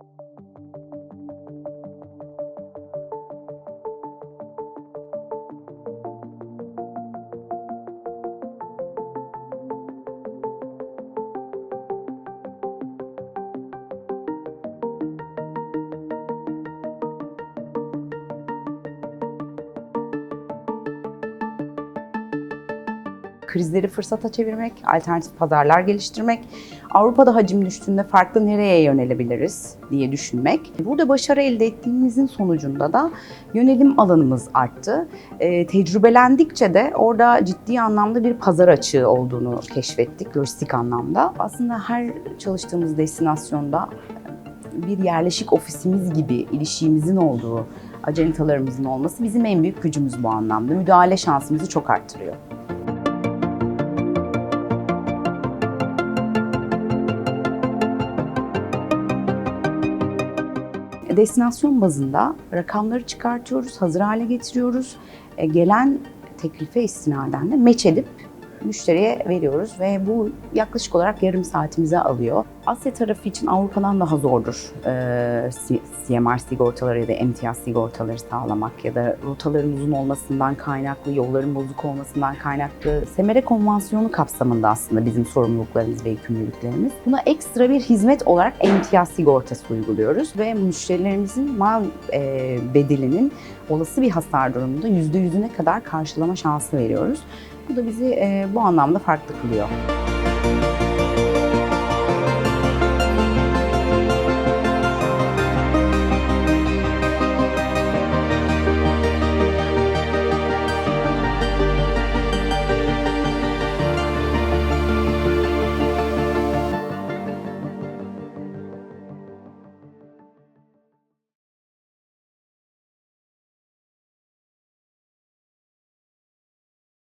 Thank you. Krizleri fırsata çevirmek, alternatif pazarlar geliştirmek, Avrupa'da hacim düştüğünde farklı nereye yönelebiliriz diye düşünmek. Burada başarı elde ettiğimizin sonucunda da yönelim alanımız arttı. E, tecrübelendikçe de orada ciddi anlamda bir pazar açığı olduğunu keşfettik lojistik anlamda. Aslında her çalıştığımız destinasyonda bir yerleşik ofisimiz gibi ilişiğimizin olduğu, acentalarımızın olması bizim en büyük gücümüz bu anlamda. Müdahale şansımızı çok arttırıyor. Destinasyon bazında rakamları çıkartıyoruz, hazır hale getiriyoruz. E, gelen teklife istinaden de meç edip müşteriye veriyoruz ve bu yaklaşık olarak yarım saatimize alıyor. Asya tarafı için Avrupa'dan daha zordur e, CMR sigortaları ya da MTS sigortaları sağlamak ya da rotaların uzun olmasından kaynaklı, yolların bozuk olmasından kaynaklı semere konvansiyonu kapsamında aslında bizim sorumluluklarımız ve yükümlülüklerimiz. Buna ekstra bir hizmet olarak MTS sigortası uyguluyoruz ve müşterilerimizin mal e, bedelinin olası bir hasar durumunda %100'üne kadar karşılama şansı veriyoruz. Bu da bizi bu anlamda farklı kılıyor.